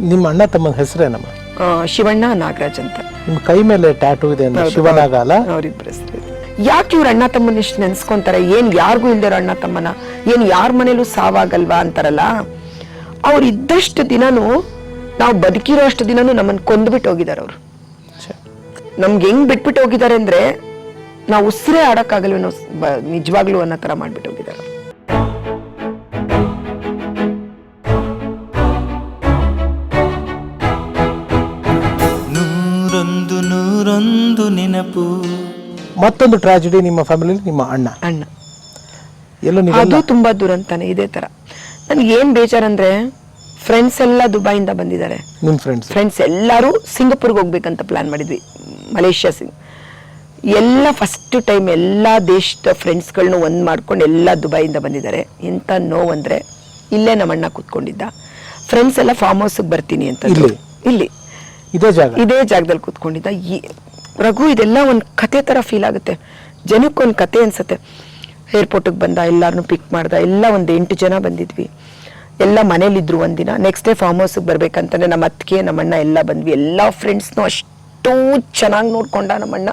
ನಿಮ್ಮ ಅಣ್ಣ ತಮ್ಮನ ಹೆಸರೇನಮ್ಮ? ಆ, ಶಿವಣ್ಣ ನಾಗರಾಜ್ ಅಂತ. ನಿಮ್ಮ ಕೈ ಮೇಲೆ ಟ್ಯಾಟೂ ಇದೆ ಅಂದ್ರೆ ಹೌದು, ಶಿವನಾಗ ಅಲ್ಲ? ಅವ್ರಿಬ್ರ ಹೆಸರು ಯಾಕೆ ಇವ್ರ ಅಣ್ಣ ತಮ್ಮನ ಇಷ್ಟು ನೆನ್ಸ್ಕೊಂತಾರೆ? ಏನ್ ಯಾರಿಗೂ ಇಲ್ದಿರೋ ಅಣ್ಣ ತಮ್ಮನ? ಏನ್ ಯಾರ ಮನೇಲೂ ಸಾವಾಗಲ್ವಾ ಅಂತಾರಲ್ಲ? ಅವ್ರು ಇದ್ದಷ್ಟು ದಿನನೂ ನಾವು ಬದುಕಿರೋ ಅಷ್ಟು ದಿನನೂ ನಮ್ಮನ್ನ ಕೊಂದ್ಬಿಟ್ಟು ಹೋಗಿದ್ದಾರೆ ಅವ್ರು. ಛೆ. ನಮ್ಗೆ ಹೆಂಗ್ ಬಿಟ್ಬಿಟ್ಟು ಹೋಗಿದ್ದಾರೆ ಅಂದ್ರೆ ನಾವು ಉಸಿರೇ ಆಡಕ್ಕಾಗಲ್ವೇನೋ ಬ- ನಿಜವಾಗ್ಲೂ ಅನ್ನೋ ತರ ಮಾಡ್ಬಿಟ್ಟು ಹೋಗಿದ್ದಾರೆ ನೆನಪು ಮತ್ತೊಂದು ಟ್ರಾಜಿಡಿ ನಿಮ್ಮ ಫ್ಯಾಮಿಲಿ ನಿಮ್ಮ ಅಣ್ಣ. ಅಣ್ಣ. ಎಲ್ಲ ನೀವು ಅದು ತುಂಬಾ ದುರಂತಾನೆ ಇದೇ ತರ. ನನ್ಗೆ ಏನ್ ಬೇಜಾರಂದ್ರೆ ಫ್ರೆಂಡ್ಸ್ ಎಲ್ಲ ದುಬೈಯಿಂದ ಬಂದಿದ್ದಾರೆ. ನಿಮ್ಮ ಫ್ರೆಂಡ್ಸ್ ಫ್ರೆಂಡ್ಸ್ ಎಲ್ಲರೂ ಸಿಂಗಪುರ್ಗೆ ಹೋಗ್ಬೇಕಂತ ಪ್ಲಾನ್ ಮಾಡಿದ್ವಿ. ಮಲೇಷ್ಯಾ ಸಿಂಗ್ ಎಲ್ಲ ಫಸ್ಟ್ ಟೈಮ್ ಎಲ್ಲ ದೇಶದ ಫ್ರೆಂಡ್ಸ್ಗಳನ್ನೂ ಒಂದ್ ಮಾಡ್ಕೊಂಡು ಎಲ್ಲ ದುಬೈಯಿಂದ ಬಂದಿದ್ದಾರೆ. ಎಂತ ನೋವಂದ್ರೆ ಇಲ್ಲೇ ನಮ್ಮ ಅಣ್ಣ ಕೂತ್ಕೊಂಡಿದ್ದ. ಫ್ರೆಂಡ್ಸ್ ಎಲ್ಲ ಫಾರ್ಮ್ ಹೌಸ್ಗೆ ಬರ್ತೀನಿ ಅಂತ ಇಲ್ಲಿ? ಇಲ್ಲಿ. ಇದೇ ಜಾಗ? ಇದೇ ಜಾಗದಲ್ಲಿ ಕೂತ್ಕೊಂಡಿದ್ದ. ರಘು, ಇದೆಲ್ಲ ಒಂದು ಕತೆ ತರ ಫೀಲ್ ಆಗುತ್ತೆ. ಜನಕ್ಕೆ ಒಂದು ಕತೆ ಅನ್ಸುತ್ತೆ. ಏರ್ಪೋರ್ಟಿಗೆ ಬಂದ ಎಲ್ಲಾರನ್ನು ಪಿಕ್ ಮಾಡ್ದ, ಎಲ್ಲ ಒಂದು ಎಂಟು ಜನ ಬಂದಿದ್ವಿ. ಎಲ್ಲ ಮನೇಲಿದ್ರು ಒಂದಿನ ನೆಕ್ಸ್ಟ್ ಡೇ ಫಾರ್ಮ್ ಹೌಸಿಗೆ ಬರ್ಬೇಕಂತಂದ್ರೆ ನಮ್ಮ ಅತ್ತಿಗೆ ನಮ್ಮಣ್ಣ ಎಲ್ಲ ಬಂದ್ವಿ. ಎಲ್ಲ ಫ್ರೆಂಡ್ಸ್ನು ಅಷ್ಟು ಚೆನ್ನಾಗಿ ನೋಡ್ಕೊಂಡ ನಮ್ಮಣ್ಣ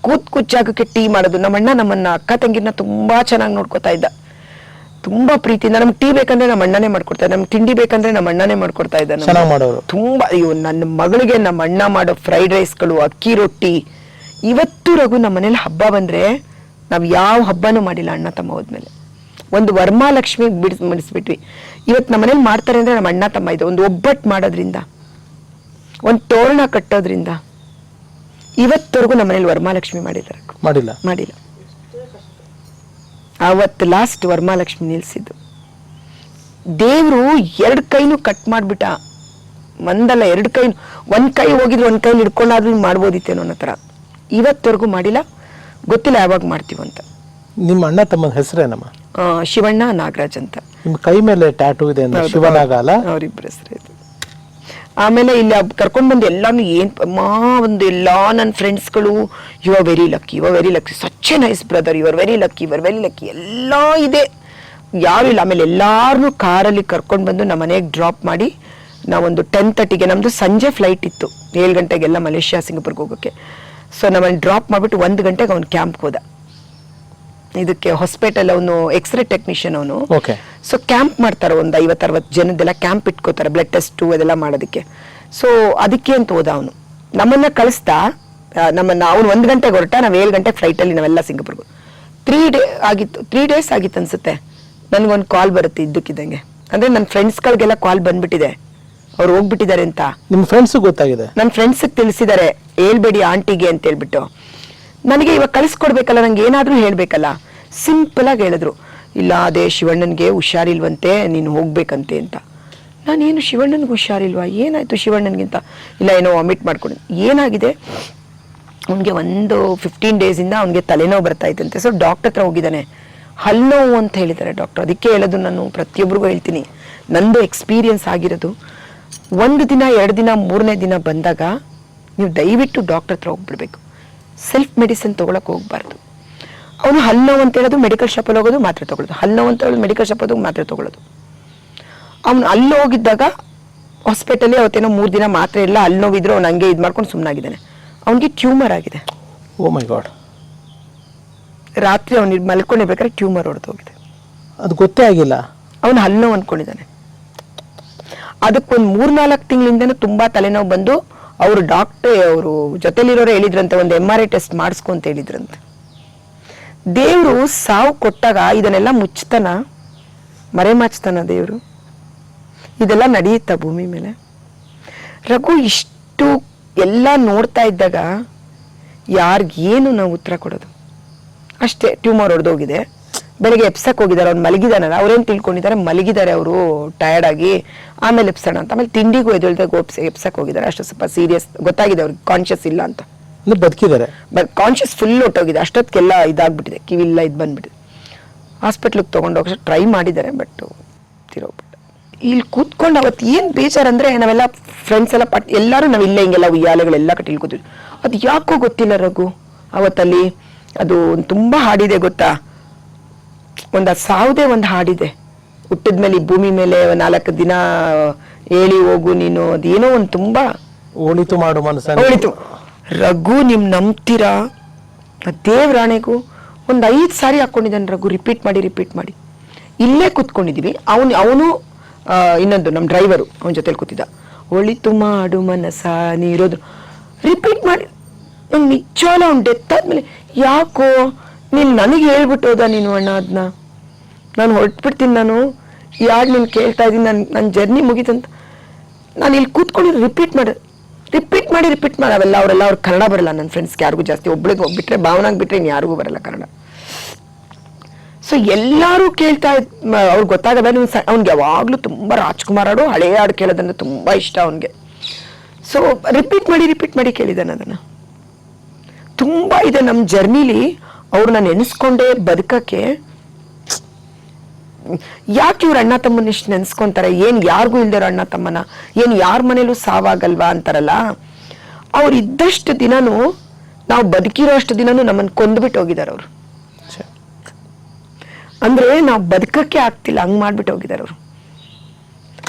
ಕೂತ್ ಕೂತ್ ಟೀ ಮಾಡೋದು. ನಮ್ಮಣ್ಣ ನಮ್ಮನ್ನ ಅಕ್ಕ ತಂಗಿನ ತುಂಬಾ ಚೆನ್ನಾಗಿ ನೋಡ್ಕೋತಾ ಇದ್ದ. ತುಂಬಾ ಪ್ರೀತಿಯಿಂದ ನಮ್ಗೆ ಟೀ ಬೇಕಂದ್ರೆ ನಮ್ಮ ಅಣ್ಣನೇ ಮಾಡ್ಕೊಡ್ತಾರೆ ನಮ್ಗೆ ತಿಂಡಿ ಬೇಕಂದ್ರೆ ನಮ್ಮ ಅಣ್ಣನೇ ಮಾಡ್ಕೊಡ್ತಾ ಇದ್ದಾರೆ ನಮ್ಗೆ. ಚೆನ್ನಾಗಿ ಮಾಡೋರು. ತುಂಬಾ ಅಯ್ಯೋ ನನ್ನ ಮಗಳಿಗೆ ನಮ್ಮ ಅಣ್ಣ ಮಾಡೋ ಫ್ರೈಡ್ ರೈಸ್ಗಳು ಅಕ್ಕಿ ರೊಟ್ಟಿ ಇವತ್ತು ರಘು ನಮ್ಮ ಮನೇಲಿ ಹಬ್ಬ ಬಂದ್ರೆ ನಾವ್ ಯಾವ ಹಬ್ಬನೂ ಮಾಡಿಲ್ಲ ಅಣ್ಣ ತಮ್ಮ ಹೋದ್ಮೇಲೆ. ಒಂದು ವರ್ಮಾಲಕ್ಷ್ಮಿ ಬಿಡಿಸ್ ಮುಡಿಸ್ಬಿಟ್ವಿ ಇವತ್ತು ನಮ್ಮ ಮನೇಲಿ ಮಾಡ್ತಾರೆ ಅಂದ್ರೆ ನಮ್ಮ ಅಣ್ಣ ತಮ್ಮ ಇದೆ. ಒಂದು ಒಬ್ಬಟ್ಟು ಮಾಡೋದ್ರಿಂದ ಒಂದು ತೋರಣ ಕಟ್ಟೋದ್ರಿಂದ ಇವತ್ತವರೆಗೂ ನಮ್ಮ ಮನೇಲಿ ವರ್ಮಾಲಕ್ಷ್ಮಿ ಮಾಡಿದ್ದಾರೆ ಮಾಡಿಲ್ಲ. ಮಾಡಿಲ್ಲ. ಅವತ್ತು ಲಾಸ್ಟ್ ವರ್ಮಾಲಕ್ಷ್ಮಿ ನಿಲ್ಸಿದ್ದು. ದೇವ್ರು ಎರಡು ಕೈನೂ ಕಟ್ ಮಾಡ್ಬಿಟ್ಟ. ಒಂದಲ್ಲ ಎರಡು ಕೈ ಒಂದ್ ಕೈ ಹೋಗಿದ್ರು ಒಂದ್ ಕೈ ಹಿಡ್ಕೊಂಡಾದ್ರೂ ಮಾಡ್ಬೋದಿತ್ತೇನೋ ಅನ್ನೋ ಥರ. ಇವತ್ತವರೆಗೂ ಮಾಡಿಲ್ಲ. ಗೊತ್ತಿಲ್ಲ ಯಾವಾಗ ಮಾಡ್ತೀವಂತ ನಿಮ್ಮ ಅಣ್ಣ ತಮ್ಮನ ಹೆಸರೇನಮ್ಮ? ಆ, ಶಿವಣ್ಣ ನಾಗರಾಜ್ ಅಂತ. ನಿಮ್ಮ ಕೈ ಮೇಲೆ ಟ್ಯಾಟೂ ಇದೆ ಶಿವನಾಗ ಅಲ್ಲ? ಅವ್ರಿಬ್ರ ಹೆಸರು ಇದು. ಆಮೇಲೆ ಇಲ್ಲಿ ಕರ್ಕೊಂಡು ಬಂದು ಎಲ್ಲಾನು ಏನು ಮಾ ಒಂದು ಎಲ್ಲ ನನ್ನ ಫ್ರೆಂಡ್ಸ್ಗಳು you are very lucky you are very lucky such a nice brother you are very lucky you are very lucky ಎಲ್ಲ ಇದೆ. ಯಾರು ಇಲ್ಲ, ಆಮೇಲೆ ಎಲ್ಲಾರನ್ನೂ ಕಾರಲ್ಲಿ ಕರ್ಕೊಂಡು ಬಂದು ನಮ್ಮ ಮನೆಗೆ ಡ್ರಾಪ್ ಮಾಡಿ ನಾವೊಂದು ಟೆನ್ ತರ್ಟಿಗೆ ನಮ್ಮದು ಸಂಜೆ ಫ್ಲೈಟ್ ಇತ್ತು, ಏಳು ಗಂಟೆಗೆಲ್ಲ ಮಲೇಷ್ಯಾ, ಸಿಂಗಪುರ್ಗೆ ಹೋಗೋಕ್ಕೆ ಸೊ ನಮ್ಮನ್ನು ಡ್ರಾಪ್ ಮಾಡಿಬಿಟ್ಟು ಒಂದು ಗಂಟೆಗೆ ಅವ್ನು ಕ್ಯಾಂಪ್ಗೆ ಹೋದ. ಇದಕ್ಕೆ ಹಾಸ್ಪಿಟಲ್ ಅವನು ಎಕ್ಸ್ರೇ ಟೆಕ್ನಿಷಿಯನ್ ಅವನು. ಓಕೆ ಸೊ ಕ್ಯಾಂಪ್ ಮಾಡ್ತಾರೆ ಒಂದು ಐವತ್ತು ಅರವತ್ತು ಜನದ್ದೆಲ್ಲ ಕ್ಯಾಂಪ್ ಇಟ್ಕೋತಾರೆ ಬ್ಲಡ್ ಟೆಸ್ಟು ಅದೆಲ್ಲ ಮಾಡೋದಕ್ಕೆ. ಸೊ ಅದಕ್ಕೆ ಅಂತ ಹೋದ ಅವನು. ನಮ್ಮನ್ನ ಕಳಿಸ್ತಾ ನಮ್ಮನ್ನ ಅವ್ನು ಒಂದು ಗಂಟೆಗೆ ಹೊರಟ ನಾವು ಏಳು ಗಂಟೆ ಫ್ಲೈಟಲ್ಲಿ ನಾವೆಲ್ಲ ಸಿಂಗಪುರ್ಗೆ. ತ್ರೀ ಡೇ ಆಗಿತ್ತು ತ್ರೀ ಡೇಸ್ ಆಗಿತ್ತು ಅನ್ಸುತ್ತೆ. ನನಗೊಂದು ಕಾಲ್ ಬರುತ್ತೆ ಇದ್ದಕ್ಕಿದ್ದಂಗೆ. ಅಂದ್ರೆ ನನ್ನ ಫ್ರೆಂಡ್ಸ್ಗಳಿಗೆಲ್ಲ ಕಾಲ್ ಬಂದ್ಬಿಟ್ಟಿದೆ. ಅವ್ರು ಹೋಗ್ಬಿಟ್ಟಿದ್ದಾರೆ ಅಂತ. ನಿಮ್ಮ ಫ್ರೆಂಡ್ಸ್ ಗೊತ್ತಾಗಿದೆ? ನನ್ನ ಫ್ರೆಂಡ್ಸಿಗೆ ತಿಳಿಸಿದ್ದಾರೆ ಹೇಳ್ಬೇಡಿ ಆಂಟಿಗೆ ಅಂತ ಹೇಳ್ಬಿಟ್ಟು. ನನಗೆ ಇವಾಗ ಕಳಿಸ್ಕೊಡ್ಬೇಕಲ್ಲ ನಂಗೆ ಏನಾದರೂ ಹೇಳಬೇಕಲ್ಲ. ಸಿಂಪಲ್ ಆಗಿ ಹೇಳಿದ್ರು. ಇಲ್ಲ, ಅದೇ ಶಿವಣ್ಣನಿಗೆ ಹುಷಾರಿಲ್ವಂತೆ, ನೀನು ಹೋಗ್ಬೇಕಂತೆ ಅಂತ. ನಾನೇನು ಶಿವಣ್ಣನಿಗೆ ಹುಷಾರಿಲ್ವಾ? ಏನಾಯ್ತು ಶಿವಣ್ಣನಿಗಿಂತ ಇಲ್ಲ, ಏನೋ ವಾಮಿಟ್ ಮಾಡ್ಕೊಂಡು. ಏನಾಗಿದೆ? ಅವನಿಗೆ ಒಂದು ಫಿಫ್ಟೀನ್ ಡೇಸಿಂದ ಅವನಿಗೆ ತಲೆನೋವು ಬರ್ತಾ ಇತ್ತಂತೆ ಸೊ ಡಾಕ್ಟರ್ ಹತ್ರ ಹೋಗಿದ್ದಾನೆ. ಹಲ್ಲೋ ಅಂತ ಹೇಳಿದ್ದಾರೆ ಡಾಕ್ಟರ್ ಅದಕ್ಕೆ ಹೇಳೋದು ನಾನು ಪ್ರತಿಯೊಬ್ಬರಿಗೂ ಹೇಳ್ತೀನಿ. ನಂದು ಎಕ್ಸ್ಪೀರಿಯನ್ಸ್ ಆಗಿರೋದು, ಒಂದು ದಿನ, ಎರಡು ದಿನ, ಮೂರನೇ ದಿನ ಬಂದಾಗ ನೀವು ದಯವಿಟ್ಟು ಡಾಕ್ಟರ್ ಹತ್ರ ಹೋಗ್ಬಿಡ್ಬೇಕು. ಸೆಲ್ಫ್ ಮೆಡಿಸಿನ್ ತೊಗೊಳಕ್ಕೆ ಹೋಗ್ಬಾರ್ದು. ಅವನು ಹಲ್ಲು ನೋವು ಅಂತ ಹೇಳೋದು ಮೆಡಿಕಲ್ ಶಾಪಲ್ಲಿ ಹೋಗೋದು ಮಾತ್ರೆ ತಗೊಳ್ಳೋದು. ಹಲ್ಲು ನೋವು ಅಂತ ಹೇಳೋದು ಮೆಡಿಕಲ್ ಶಾಪ್ ಹೋಗಿ ಮಾತ್ರೆ ತಗೊಳ್ಳೋದು. ಅವನು ಅಲ್ಲಿ ಹೋಗಿದ್ದಾಗ ಹಾಸ್ಪಿಟಲ್ಲಿ ಅವತ್ತೇನೋ ಮೂರು ದಿನ ಮಾತ್ರೆ ಇಲ್ಲ ಅಲ್ಲಿ ನೋವಿದ್ರು ಅವ್ನು ಹಂಗೆ ಇದು ಮಾಡ್ಕೊಂಡು ಸುಮ್ಮನಾಗಿದ್ದಾನೆ ಅವನಿಗೆ ಟ್ಯೂಮರ್ ಆಗಿದೆ. ಓ ಮೈ ಗಾಡ್ ರಾತ್ರಿ ಇದು ಮಲ್ಕೊಂಡಿರ್ಬೇಕಾದ್ರೆ ಟ್ಯೂಮರ್ ಹೊಡೆದು ಹೋಗಿದೆ. ಅದು ಗೊತ್ತೇ ಆಗಿಲ್ಲ. ಅವನು ಹಲ್ಲು ನೋವು ಅಂದ್ಕೊಂಡಿದ್ದಾನೆ ಅದಕ್ಕೊಂದು ಮೂರ್ನಾಲ್ಕು ತಿಂಗಳಿಂದನೂ ತುಂಬಾ ತಲೆನೋವು ಬಂದು ಅವರು ಡಾಕ್ಟರ್ ಅವರು ಜೊತೆಲಿರೋರು ಹೇಳಿದ್ರಂತೆ, ಒಂದು ಎಂ ಆರ್ ಐ ಟೆಸ್ಟ್ ಮಾಡಿಸ್ಕೊ ಅಂತ ಹೇಳಿದ್ರಂತೆ. ದೇವರು ಸಾವು ಕೊಟ್ಟಾಗ ಇದನ್ನೆಲ್ಲ ಮುಚ್ತಾನ ಮರೆಮಾಚ್ತಾನ ದೇವರು? ಇದೆಲ್ಲ ನಡೆಯುತ್ತಾ ಭೂಮಿ ಮೇಲೆ? ರಘು ಇಷ್ಟು ಎಲ್ಲ ನೋಡ್ತಾ ಇದ್ದಾಗ ಯಾರಿಗೇನು ನಾವು ಉತ್ತರ ಕೊಡೋದು? ಅಷ್ಟೇ, ಟ್ಯೂಮರ್ ಹೊಡೆದೋಗಿದೆ. ಬೆಳಿಗ್ಗೆ ಎಪ್ಸಕ್ ಹೋಗಿದ್ದಾರೆ ಅವ್ನು ಮಲಗಿದಾನಲ್ಲ ಅವ್ರೇನು ತಿಳ್ಕೊಂಡಿದ್ದಾರೆ ಮಲಗಿದ್ದಾರೆ ಅವರು ಟಯರ್ಡ್ ಆಗಿ. ಆಮೇಲೆ ಎಪ್ಸೋಣ ಅಂತ. ಆಮೇಲೆ ತಿಂಡಿಗೂ ಎದುಳ್ದಾಗ ಎಪ್ಸಕ್ ಹೋಗಿದ್ದಾರೆ. ಅಷ್ಟು ಸ್ವಲ್ಪ ಸೀರಿಯಸ್ ಗೊತ್ತಾಗಿದೆ ಅವ್ರಿಗೆ ಕಾನ್ಷಿಯಸ್ ಇಲ್ಲ ಅಂತ. ಬದುಕಿದ್ದಾರೆ. ಬಟ್ ಕಾನ್ಷಿಯಸ್ ಫುಲ್ ಹೊಟ್ಟೋಗಿದೆ ಅಷ್ಟೊತ್ತಿಗೆಲ್ಲ ಇದಾಗ್ಬಿಟ್ಟಿದೆ. ಕಿವಿಲ್ಲ ಇದು ಬಂದ್ಬಿಟ್ಟಿದೆ. ಹಾಸ್ಪಿಟ್ಲಿಗೆ ತೊಗೊಂಡೋಗಿ ಟ್ರೈ ಮಾಡಿದ್ದಾರೆ ಬಟ್ ತಿರೋಗ್ಬಿಟ್ಟು ಇಲ್ಲಿ ಕೂತ್ಕೊಂಡು ಅವತ್ತು ಏನು ಬೇಜಾರಂದ್ರೆ ನಾವೆಲ್ಲ ಫ್ರೆಂಡ್ಸ್ ಎಲ್ಲ ಪಟ್ ಎಲ್ಲರೂ ನಾವು ಇಲ್ಲೇ ಹಿಂಗೆಲ್ಲ ಉಯ್ಯಾಲೆಗಳೆಲ್ಲ ಕಟ್ಟಿ ಕೂತಿದ್ವಿ ಅದು ಯಾಕೋ ಗೊತ್ತಿಲ್ಲ ರಘು? ಅವತ್ತಲ್ಲಿ ಅದು ತುಂಬಾ ಹಾಡಿದೆ ಗೊತ್ತಾ? ಒಂದು ಸಾವುದೇ ಒಂದು ಹಾಡಿದೆ. ಹುಟ್ಟಿದ ಮೇಲೆ ಈ ಭೂಮಿ ಮೇಲೆ ನಾಲ್ಕು ದಿನ ಹೇಳಿ ಹೋಗು ನೀನು ಅದೇನೋ ಒಂದು ತುಂಬಾ ಒಳಿತು ಮಾಡು ಮನಸ್ಸು ಒಳಿತು ರಘು ನಿಮ್ ನಂಬ್ತೀರಾ? ದೇವ್ರಾಣೆಗೂ ಒಂದು ಐದು ಸಾರಿ ಹಾಕೊಂಡಿದ್ದಾನೆ ರಘು ರಿಪೀಟ್ ಮಾಡಿ ರಿಪೀಟ್ ಮಾಡಿ. ಇಲ್ಲೇ ಕೂತ್ಕೊಂಡಿದೀವಿ. ಅವನು ಅವನು ಇನ್ನೊಂದು ನಮ್ಮ ಡ್ರೈವರು ಅವನ ಜೊತೆಲಿ ಕೂತಿದ್ದ. ಒಳಿತು ಮಾಡು ಮನಸ ನೀರೋದು. ರಿಪೀಟ್ ಮಾಡಿ. ನಂಗೆ ನಿಜವಾಗ್ಲೂ ಅವ್ನು ಡೆತ್ ಆದ್ಮೇಲೆ ಯಾಕೋ ನೀನು ನನಗೆ ಹೇಳ್ಬಿಟ್ಟು ಹೋದ ನೀನು ಅಣ್ಣ ಅದನ್ನ ನಾನು ಹೊರಟ್ಬಿಡ್ತೀನಿ ನಾನು. ಯಾರು ನೀನು ಕೇಳ್ತಾ ಇದ್ದೀನಿ ನನ್ನ ನನ್ನ ಜರ್ನಿ ಮುಗೀತಂತ. ನಾನು ಇಲ್ಲಿ ಕೂತ್ಕೊಂಡು ರಿಪೀಟ್ ಮಾಡಿ. ರಿಪೀಟ್ ಮಾಡಿ ರಿಪೀಟ್ ಮಾಡಿ. ಅವೆಲ್ಲ ಅವರೆಲ್ಲ, ಅವ್ರು ಕನ್ನಡ ಬರಲ್ಲ ನನ್ನ ಫ್ರೆಂಡ್ಸ್ಗೆ ಯಾರಿಗೂ ಜಾಸ್ತಿ. ಒಬ್ಳಿಗೆ ಬಿಟ್ಟರೆ ಭಾವನಾಗ್ ಬಿಟ್ಟರೆ ಇನ್ನು ಯಾರಿಗೂ ಬರಲ್ಲ ಕನ್ನಡ. ಸೊ ಎಲ್ಲರೂ ಕೇಳ್ತಾ ಅವ್ರಿಗೆ ಗೊತ್ತಾಗದ ಅವ್ನಿಗೆ ಯಾವಾಗಲೂ ತುಂಬ ರಾಜ್ಕುಮಾರ್ ಹಾಡು ಹಳೆಯ ಹಾಡು ಕೇಳೋದಂದ್ರೆ ತುಂಬ ಇಷ್ಟ ಅವನಿಗೆ. ಸೊ ರಿಪೀಟ್ ಮಾಡಿ ರಿಪೀಟ್ ಮಾಡಿ ಕೇಳಿದ್ದಾನೆ ಅದನ್ನು. ತುಂಬ ಇದೆ ನಮ್ಮ ಜರ್ನಿಲಿ ಅವ್ರನ್ನ ನೆನೆಸ್ಕೊಂಡೇ ಬದುಕಕ್ಕೆ ಯಾಕೆ ಇವ್ರ ಅಣ್ಣ ತಮ್ಮನ ಇಷ್ಟು ನೆನ್ಸ್ಕೊಂತಾರೆ? ಏನ್ ಯಾರಿಗೂ ಇಲ್ದಿರೋ ಅಣ್ಣ ತಮ್ಮನ? ಏನ್ ಯಾರ ಮನೇಲೂ ಸಾವಾಗಲ್ವಾ ಅಂತಾರಲ್ಲ? ಅವ್ರು ಇದ್ದಷ್ಟು ದಿನನೂ ನಾವು ಬದುಕಿರೋ ಅಷ್ಟು ದಿನನೂ ನಮ್ಮನ್ನ ಕೊಂದ್ಬಿಟ್ಟು ಹೋಗಿದ್ದಾರೆ ಅವ್ರು. ಅಂದ್ರೆ ನಾವು ಬದುಕಕ್ಕೆ ಆಗ್ತಿಲ್ಲ ಹಂಗ್ ಮಾಡ್ಬಿಟ್ಟು ಹೋಗಿದ್ದಾರೆ ಅವರು.